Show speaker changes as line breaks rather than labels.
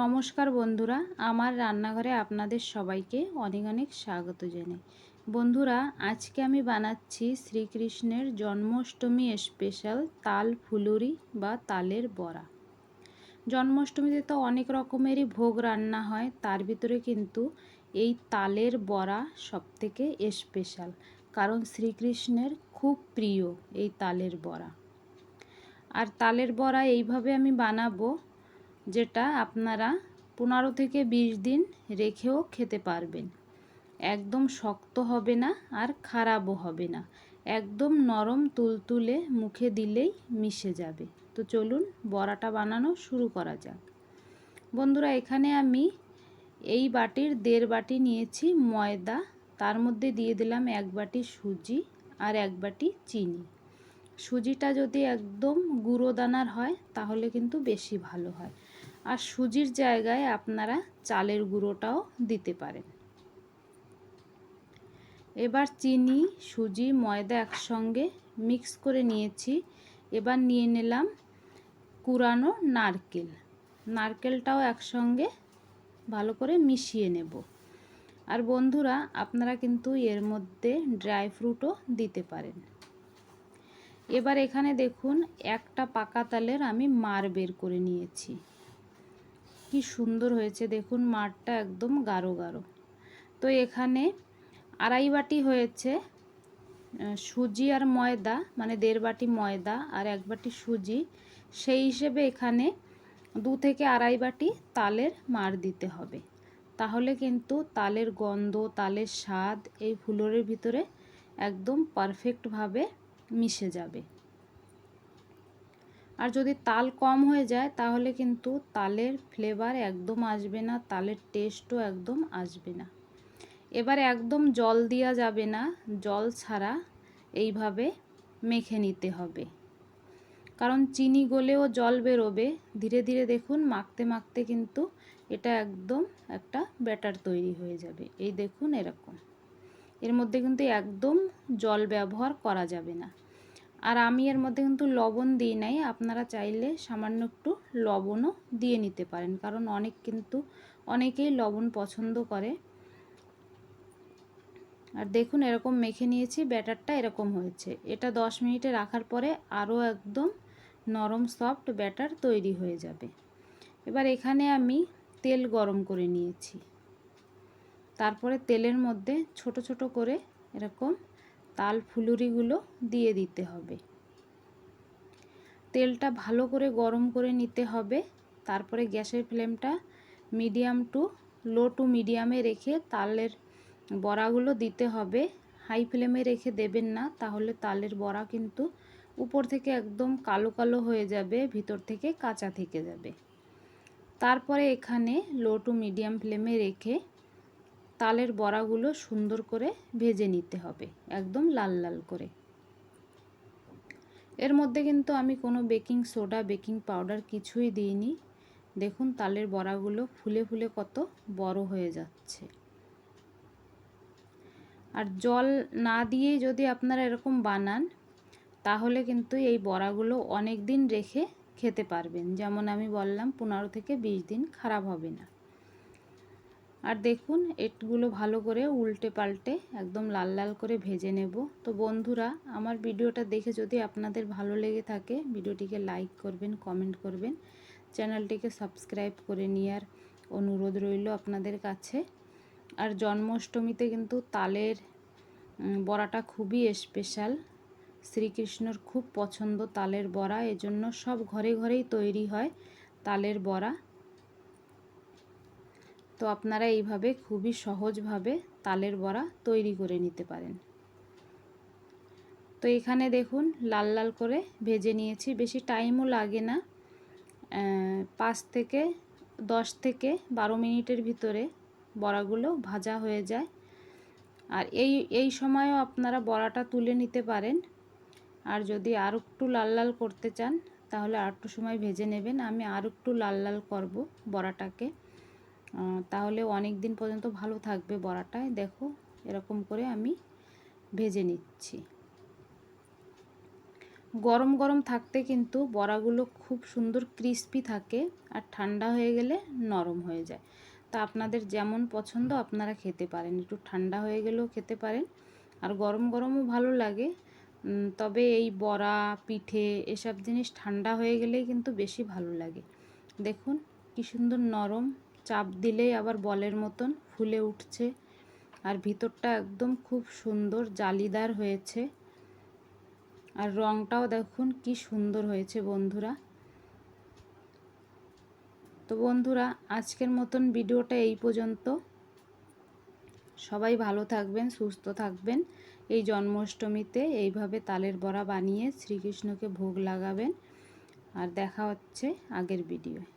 নমস্কার বন্ধুরা, আমার রান্নাঘরে আপনাদের সবাইকে অনেক অনেক স্বাগত জানাই। বন্ধুরা, আজকে আমি বানাচ্ছি শ্রীকৃষ্ণের জন্মাষ্টমী স্পেশাল তাল ফুলুরি বা তালের বড়া। জন্মাষ্টমীতে তো অনেক রকমেরই ভোগ রান্না হয়, তার ভিতরে কিন্তু এই তালের বড়া সবথেকে স্পেশাল কারণ শ্রীকৃষ্ণের খুব প্রিয় এই তালের বড়া। আর তালের বড়া এইভাবে আমি বানাবো যেটা আপনারা পনেরো থেকে বিশ দিন রেখেও খেতে পারবেন। একদম শক্ত হবে না আর খারাপও হবে না। একদম নরম তুলতুলে মুখে দিলেই মিশে যাবে। তো চলুন বড়াটা বানানো শুরু করা যাক। বন্ধুরা, এখানে আমি এই বাটির দেড় বাটি নিয়েছি ময়দা। তার মধ্যে দিয়ে দিলাম এক বাটি সুজি আর এক বাটি চিনি। সুজিটা যদি একদম গুঁড়ো দানার হয়, তাহলে কিন্তু বেশি ভালো হয়। আর সুজির জায়গায় আপনারা চালের গুঁড়োটাও দিতে পারেন। এবার চিনি, সুজি, ময়দা একসঙ্গে মিক্স করে নিয়েছি। এবার নিয়ে নিলাম কুরানো নারকেল। নারকেলটাও একসঙ্গে ভালো করে মিশিয়ে নেব। আর বন্ধুরা, আপনারা কিন্তু এর মধ্যে ড্রাই ফ্রুটও দিতে পারেন। এবার এখানে দেখুন, একটা পাকা তালের আমি মার বের করে নিয়েছি। কি সুন্দর হয়েছে দেখুন, মাঠটা একদম গাঢ় গাঢ়। তো এখানে আড়াই বাটি হয়েছে সুজি আর ময়দা মানে দেড় বাটি ময়দা আর এক বাটি সুজি। সেই হিসেবে এখানে দু থেকে আড়াই বাটি তালের মার দিতে হবে। তাহলে কিন্তু তালের গন্ধ, তালের স্বাদ এই ফুলোরের ভিতরে একদম পারফেক্টভাবে মিশে যাবে। আর যদি তাল কম হয়ে যায়, তাহলে কিন্তু তালের ফ্লেভার একদম আসবে না, তালের টেস্টও একদম আসবে না। এবার একদম জল দেওয়া যাবে না, জল ছাড়া এইভাবে মেখে নিতে হবে। কারণ চিনি গলেও জল বেরোবে, ধীরে ধীরে দেখুন মাখতে মাখতে কিন্তু এটা একদম একটা ব্যাটার তৈরি হয়ে যাবে। এই দেখুন এরকম। এর মধ্যে কিন্তু একদম জল ব্যবহার করা যাবে না। আর আমি এর মধ্যে কিন্তু লবণ দিই নাই, আপনারা চাইলে সামান্য একটু লবণও দিয়ে নিতে পারেন, কারণ অনেক কিন্তু অনেকেই লবণ পছন্দ করে। আর দেখুন এরকম মেখে নিয়েছি, ব্যাটারটা এরকম হয়েছে। এটা দশ মিনিটে রাখার পরে আরও একদম নরম, সফট ব্যাটার তৈরি হয়ে যাবে। এবার এখানে আমি তেল গরম করে নিয়েছি। তারপরে তেলের মধ্যে ছোট ছোট করে এরকম তাল ফুলুরিগুলো দিয়ে দিতে হবে। তেলটা ভালো করে গরম করে নিতে হবে। তারপরে গ্যাসের ফ্লেমটা মিডিয়াম টু লো টু মিডিয়ামে রেখে তালের বড়াগুলো দিতে হবে। হাই ফ্লেমে রেখে দেবেন না, তাহলে তালের বড়া কিন্তু উপর থেকে একদম কালো কালো হয়ে যাবে, ভিতর থেকে কাঁচা থেকে যাবে। তারপরে এখানে লো টু মিডিয়াম ফ্লেমে রেখে তালের বড়াগুলো সুন্দর করে ভেজে নিতে হবে, একদম লাল লাল করে। এর মধ্যে কিন্তু আমি কোনো বেকিং সোডা, বেকিং পাউডার কিছুই দিইনি। দেখুন তালের বড়াগুলো ফুলে ফুলে কত বড় হয়ে যাচ্ছে। আর জল না দিয়েই যদি আপনারা এরকম বানান, তাহলে কিন্তু এই বড়াগুলো অনেক দিন রেখে খেতে পারবেন। যেমন আমি বললাম, পনেরো থেকে বিশ দিন খারাপ হবে না। আর দেখুন, এটগুলো ভালো করে উল্টে পাল্টে একদম লাল লাল করে ভেজে নেব। তো বন্ধুরা, আমার ভিডিওটা দেখে যদি আপনাদের ভালো লেগে থাকে, ভিডিওটিকে লাইক করবেন, কমেন্ট করবেন, চ্যানেলটিকে সাবস্ক্রাইব করে নেওয়ার অনুরোধ রইল আপনাদের কাছে। আর জন্মাষ্টমীতে কিন্তু তালের বড়াটা খুবই স্পেশাল শ্রীকৃষ্ণর খুব পছন্দ তালের বড়া, এজন্য সব ঘরে ঘরেই তৈরি হয় তালের বড়া। তো আপনারা এইভাবে খুবই সহজভাবে তালের বড়া তৈরি করে নিতে পারেন। তো এখানে দেখুন, লাল লাল করে ভেজে নিয়েছি। বেশি টাইমও লাগে না। পাঁচ থেকে দশ থেকে বারো মিনিটের ভিতরে বড়াগুলো ভাজা হয়ে যায়। আর এই এই সময়ও আপনারা বড়াটা তুলে নিতে পারেন। আর যদি আর একটু লাল লাল করতে চান, তাহলে আর একটু সময় ভেজে নেবেন। আমি আর একটু লাল লাল করব বড়াটাকে। তাহলে অনেক দিন পর্যন্ত ভালো থাকবে বড়াটায়। দেখো, এরকম করে আমি ভেজে নিচ্ছি। গরম গরম থাকতে কিন্তু বড়াগুলো খুব সুন্দর ক্রিস্পি থাকে আর ঠান্ডা হয়ে গেলে নরম হয়ে যায়। তা আপনাদের যেমন পছন্দ আপনারা খেতে পারেন। একটু ঠান্ডা হয়ে গেলেও খেতে পারেন। আর গরম গরমও ভালো লাগে। তবে এই বড়া, পিঠে এসব জিনিস ঠান্ডা হয়ে গেলেই কিন্তু বেশি ভালো লাগে। দেখুন, কি সুন্দর নরম চাপ দিলেই আবার বলের মতন ফুলে উঠছে। আর ভিতরটা একদম খুব সুন্দর জালিদার হয়েছে। আর রংটাও দেখুন কি সুন্দর হয়েছে বন্ধুরা। তো বন্ধুরা, আজকের মতন ভিডিওটা এই পর্যন্ত। সবাই ভালো থাকবেন, সুস্থ থাকবেন। এই জন্মাষ্টমীতে এইভাবে তালের বড়া বানিয়ে শ্রীকৃষ্ণকে ভোগ লাগাবেন। আর দেখা হচ্ছে আগের ভিডিওয়।